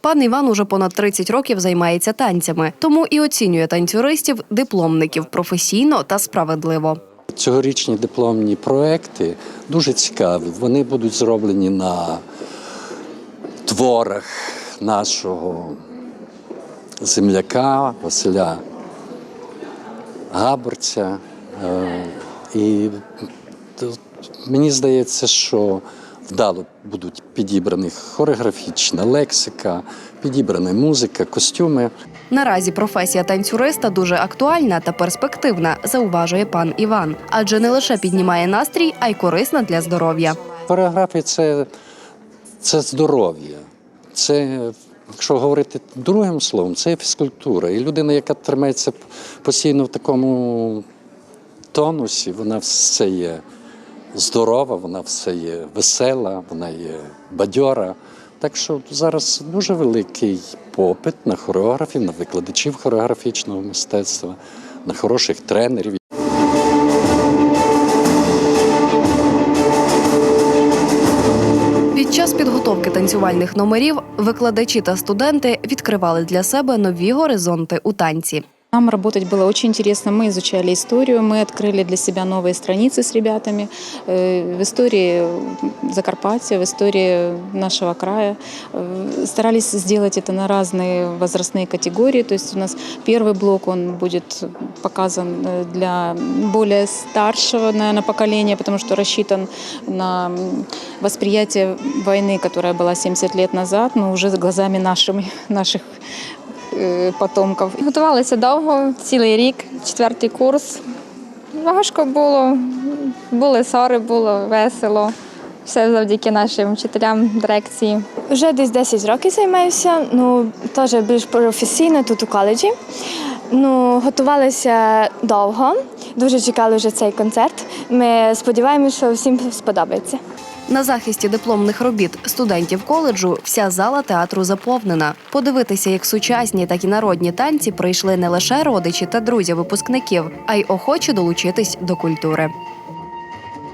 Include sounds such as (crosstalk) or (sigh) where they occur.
Пан Іван уже понад 30 років займається танцями, тому і оцінює танцюристів, дипломників професійно та справедливо. Цьогорічні дипломні проекти дуже цікаві. Вони будуть зроблені на творах нашого земляка Василя Габорця. Е, І мені здається, що вдало будуть підібрані хореографічна лексика, підібрана музика, костюми. Наразі професія танцюриста дуже актуальна та перспективна, зауважує пан Іван, адже не лише піднімає настрій, а й корисна для здоров'я. Хореографія це, це здоров'я. Це, якщо говорити другим словом, це фізкультура. І людина, яка тримається постійно в такому тонусі, вона все є здорова, вона все є весела, вона є бадьора. Так що зараз дуже великий попит на хореографів, на викладачів хореографічного мистецтва, на хороших тренерів. Під час підготовки танцювальних номерів викладачі та студенти відкривали для себе нові горизонти у танці. Нам работать было очень интересно. Мы изучали историю, мы открыли для себя новые страницы с ребятами э, в истории Закарпатья, в истории нашего края. Э, Старались сделать это на разные возрастные категории. То есть у нас первый блок, он будет показан э, для более старшего, наверное, поколения, потому что рассчитан на м, восприятие войны, которая была 70 лет назад, но уже глазами нашими, (laughs) наших е, потомків. Готувалися довго, цілий рік, четвертий курс. Важко було, були сори, було весело. Все завдяки нашим вчителям дирекції. Вже десь 10 років займаюся, ну теж більш професійно тут у коледжі. Ну, готувалися довго, дуже чекали вже цей концерт. Ми сподіваємося, що всім сподобається. На захисті дипломних робіт студентів коледжу вся зала театру заповнена. Подивитися, як сучасні, так і народні танці прийшли не лише родичі та друзі випускників, а й охочі долучитись до культури.